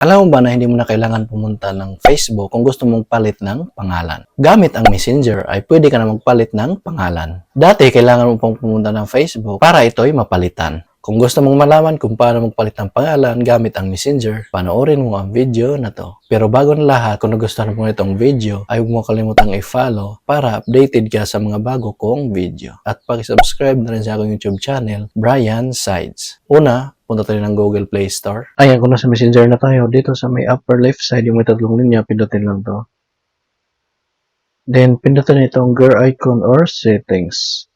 Alam mo ba na hindi mo na kailangan pumunta ng Facebook kung gusto mong palit ng pangalan? Gamit ang Messenger ay pwede ka na magpalit ng pangalan. Dati, kailangan mo pong pumunta ng Facebook para ito'y mapalitan. Kung gusto mong malaman kung paano magpalit ng pangalan gamit ang Messenger, panoorin mo ang video na to. Pero bago na lahat, kung nagustuhan mo itong video, ay huwag mo kalimutang i-follow para updated ka sa mga bago kong video. At pag-subscribe na rin sa aking YouTube channel, Brian Sides. Una, punta tayo ng Google Play Store. Ayan, kung nasa Messenger na tayo, dito sa may upper left side, yung may tatlong linya, pindutin lang to. Then, pindutin itong gear icon or settings.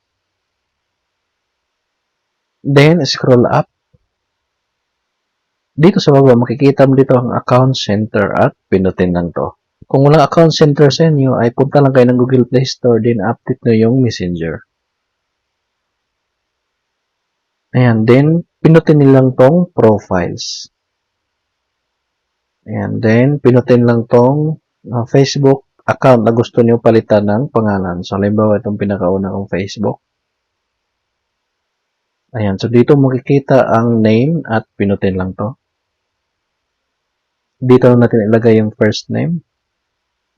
Then, scroll up. Dito sa baba, makikita mo dito ang account center at pindutin lang to. Kung walang account center sa inyo, ay punta lang kayo ng Google Play Store, then update nyo yung Messenger. Ayan, then, pinutin nilang tong profiles. Ayan, then, pinutin lang tong uh, Facebook account na gusto niyo palitan ng pangalan. So, halimbawa, itong pinakauna kong Facebook. Ayan, so dito makikita ang name at pinutin lang to. Dito natin ilagay yung first name.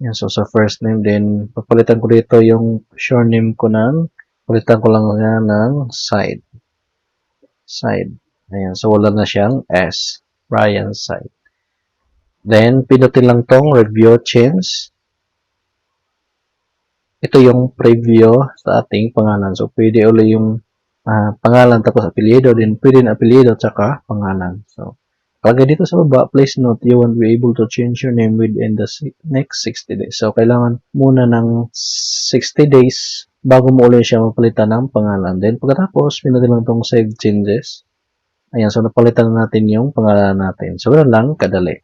Ayan, so sa first name, then papalitan ko dito yung surname ko ng, palitan ko lang nga ng side side. Ayan, so wala na siyang S. Brian side. Then, pinutin lang tong review change. Ito yung preview sa ating pangalan. So, pwede uli yung ah, pangalan tapos apelyido. Then, pwede na apelyido tsaka pangalan. So, pag dito sa baba, please note, you won't be able to change your name within the next 60 days. So, kailangan muna ng 60 days bago mo ulit siya mapalitan ng pangalan. Then, pagkatapos, pinutin lang tong save changes. Ayan, so napalitan na natin yung pangalan natin. So, ganun lang, kadali.